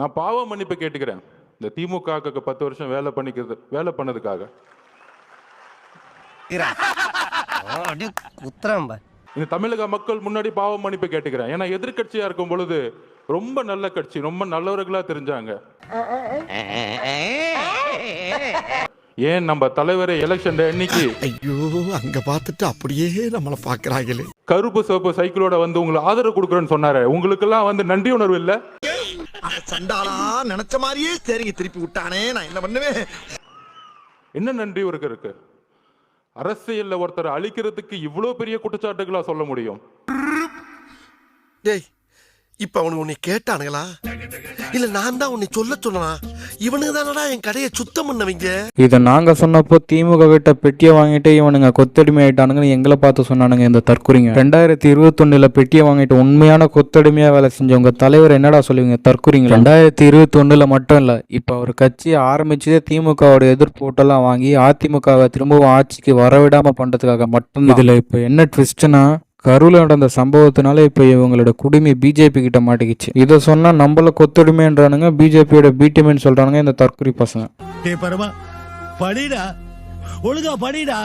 நான் பாவ மன்னிப்பு கேட்டுக்கிறேன். இந்த திமுக பத்து வருஷம் வேலை பண்ணிக்கிறது வேலை பண்ணதுக்காக. இந்த தமிழக மக்கள் முன்னாடி பாவ மன்னிப்பு கேட்டுக்கிறேன். ஏன்னா எதிர்க்கட்சியா இருக்கும் பொழுது ரொம்ப நல்ல கட்சி ரொம்ப நல்லவர்களா தெரிஞ்சாங்க. ஏன் நம்ம தலைவரை எலெக்ஷன் அன்னைக்கு ஐயோ அங்க பார்த்துட்டு அப்படியே நம்மள பாக்குறாங்களே கருப்பு சிவப்பு சைக்கிளோட வந்து உங்களுக்கு ஆதரவு கொடுக்குறேன்னு சொன்னாரு. உங்களுக்கெல்லாம் வந்து நன்றி உணர்வு இல்ல? சண்டாளா நினைச்ச மாதிரியே சரிங்க திருப்பி விட்டானே நான் என்ன பண்ணுவேன்? என்ன நன்றி இவருக்கு இருக்கு அரசியல்ல ஒருத்தரை அழிக்கிறதுக்கு இவ்வளவு பெரிய குற்றச்சாட்டுகளா சொல்ல முடியும்? டேய் இப்ப அவனுக்கு உன்னை கேட்டானுங்களா? இல்ல நான் தான் உன்னை சொல்ல சொன்னா இவனுக்கு தானடா என் கடையை சுத்தம் பண்ணவங்க? இதை நாங்கள் சொன்னப்போ திமுக கிட்ட பெட்டியை வாங்கிட்டு இவனுங்க கொத்தடிமை ஆயிட்டானுங்கன்னு எங்களை பார்த்து சொன்னானுங்க இந்த தற்குறிங்க ரெண்டாயிரத்தி இருபத்தொன்னுல பெட்டியை வாங்கிட்டு உண்மையான கொத்தடிமையாக வேலை செஞ்சவங்க தலைவர் என்னடா சொல்லுவீங்க தற்குறிங்க ரெண்டாயிரத்தி இருபத்தொன்னுல மட்டும் இல்லை இப்போ அவர் கட்சியை ஆரம்பிச்சதே திமுகவோட எதிர்ப்பு ஓட்டெல்லாம் வாங்கி அதிமுகவை திரும்பவும் ஆட்சிக்கு வரவிடாம பண்றதுக்காக மட்டும் இதுல இப்போ என்ன ட்விஸ்ட்னா கரூர்ல நடந்த சம்பவத்தினால இப்போ இவங்களோட குடிமை பிஜேபி கிட்ட மாட்டிக்கிச்சு. இதை சொன்னா நம்மள கொத்தடிமைன்றானுங்க பிஜேபியோட பிடிஎம்னு சொல்றானுங்க இந்த தற்கொலை பசங்க. படிடா ஒழுங்கா படிடா.